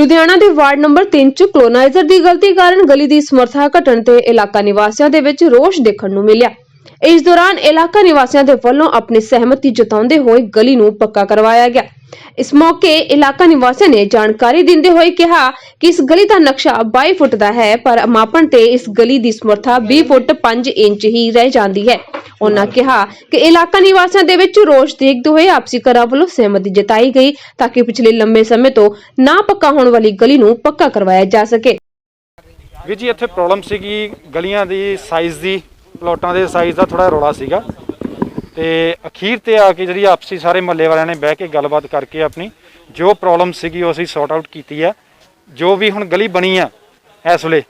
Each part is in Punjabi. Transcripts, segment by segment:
ਲੁਧਿਆਣਾ ਦੇ ਵਾਰਡ ਨੰਬਰ 3 ਚ ਕਲੋਨਾਈਜ਼ਰ ਦੀ ਗਲਤੀ ਕਾਰਨ ਗਲੀ ਦੀ ਸਮਰੱਥਾ ਘਟਣ ਤੇ ਇਲਾਕਾ ਨਿਵਾਸੀਆਂ ਦੇ ਵਿੱਚ ਰੋਸ਼ ਦੇਖਣ ਨੂੰ ਮਿਲਿਆ। ਇਸ ਦੌਰਾਨ ਇਲਾਕਾ ਨਿਵਾਸੀਆਂ ਦੇ ਵੱਲੋਂ ਆਪਣੀ ਸਹਿਮਤੀ ਜਤਾਉਂਦੇ ਹੋਏ ਗਲੀ ਨੂੰ ਪੱਕਾ ਕਰਵਾਇਆ ਗਿਆ। ਇਸ ਮੌਕੇ ਇਲਾਕਾ ਨਿਵਾਸੀਆਂ ਨੇ ਜਾਣਕਾਰੀ ਦਿੰਦੇ ਹੋਏ ਕਿਹਾ ਕਿ ਇਸ ਗਲੀ ਦਾ ਨਕਸ਼ਾ 22 ਫੁੱਟ ਦਾ ਹੈ, ਪਰ ਮਾਪਣ ਤੇ ਇਸ ਗਲੀ ਦੀ ਸਮਰੱਥਾ 20 ਫੁੱਟ 5 ਇੰਚ ਹੀ ਰਹਿ ਜਾਂਦੀ ਹੈ। ਉਹਨਾਂ ਕਿਹਾ ਕਿ ਇਲਾਕਾ ਨਿਵਾਸੀਆਂ ਦੇ ਵਿੱਚ ਰੋਸ਼ ਦੇਖਦੇ ਹੋਏ ਆਪਸੀ ਘਰਾਂ ਵੱਲੋਂ ਸਹਿਮਤੀ ਜਤਾਈ ਗਈ ਤਾਂ ਕਿ ਪਿਛਲੇ ਲੰਮੇ ਸਮੇਂ ਤੋਂ ਨਾ ਪੱਕਾ ਹੋਣ ਵਾਲੀ ਗਲੀ ਨੂੰ ਪੱਕਾ ਕਰਵਾਇਆ ਜਾ ਸਕੇ। ਵੀਰ ਜੀ, ਇੱਥੇ ਪ੍ਰੋਬਲਮ ਸੀਗੀ ਗਲੀਆਂ ਦੀ ਸਾਈਜ਼ ਦੀ, ਪਲੋਟਾਂ ਦੇ ਸਾਈਜ਼ ਦਾ ਥੋੜਾ ਰੌਲਾ ਸੀਗਾ। ਤੇ ਅਖੀਰ ਤੇ ਆ ਕੇ ਜਿਹੜੀ ਆਪਸੀ ਸਾਰੇ ਮਹੱਲੇ ਵਾਲਿਆਂ ਨੇ ਬਹਿ ਕੇ ਗੱਲਬਾਤ ਕਰਕੇ ਆਪਣੀ ਜੋ ਪ੍ਰੋਬਲਮ ਸੀਗੀ ਉਹ ਅਸੀਂ ਸੌਰਟ ਆਊਟ ਕੀਤੀ ਆ। ਜੋ ਵੀ ਹੁਣ ਗਲੀ ਬਣੀ ਆ ਇਸ ਵੇਲੇ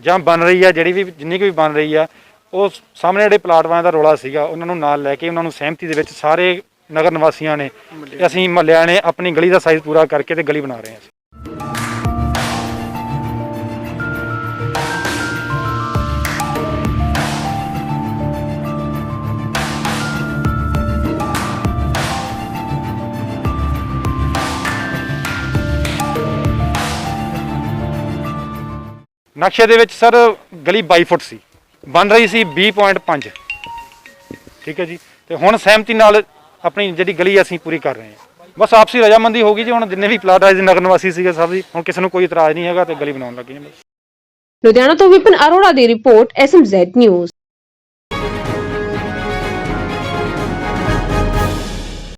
ਜਾਂ ਬਣ ਰਹੀ ਆ ਜਿਹੜੀ ਵੀ ਜਿੰਨੀ ਕੁ ਵੀ ਬਣ ਰਹੀ ਆ ਉਹ ਸਾਹਮਣੇ ਜਿਹੜੇ ਪਲਾਟ ਵਾਲਿਆਂ ਦਾ ਰੌਲਾ ਸੀਗਾ ਉਹਨਾਂ ਨੂੰ ਨਾਲ ਲੈ ਕੇ ਉਹਨਾਂ ਨੂੰ ਸਹਿਮਤੀ ਦੇ ਵਿੱਚ ਸਾਰੇ ਨਗਰ ਨਿਵਾਸੀਆਂ ਨੇ ਤੇ ਅਸੀਂ ਮਹੱਲਿਆਂ ਨੇ ਆਪਣੀ ਗਲੀ ਦਾ ਸਾਈਜ਼ ਪੂਰਾ ਕਰਕੇ ਤੇ ਗਲੀ ਬਣਾ ਰਹੇ ਹਾਂ ਨਕਸ਼ੇ ਦੇ ਵਿੱਚ ਸਰ ਗਲੀ 22 ਫੁੱਟ ਸੀ। ਬਣ ਰਹੀ ਸੀ 20.5 ਠੀਕ ਹੈ ਜੀ। ਤੇ ਹੁਣ ਸਹਿਮਤੀ ਨਾਲ ਆਪਣੀ ਜਿਹੜੀ ਗਲੀ ਅਸੀਂ ਪੂਰੀ ਕਰ ਰਹੇ ਹਾਂ। ਬਸ ਆਪਸੀ ਰਜਾਮੰਦੀ ਹੋ ਗਈ ਜੀ। ਹੁਣ ਜਿੰਨੇ ਵੀ ਪਲਾਟ ਆਏ ਸੀ ਨਗਰ ਨਿਵਾਸੀ ਸੀਗੇ ਸਭ ਦੀ ਹੁਣ ਕਿਸੇ ਨੂੰ ਕੋਈ ਇਤਰਾਜ਼ ਨਹੀਂ ਹੈਗਾ ਤੇ ਗਲੀ ਬਣਾਉਣ ਲੱਗੇ ਜੀ ਲੁਧਿਆਣਾ ਤੋਂ ਵਿਪਨ ਅਰੋੜਾ ਦੀ ਰਿਪੋਰਟ ਐਸਐਮਜ਼ੈਡ ਨਿਊਜ਼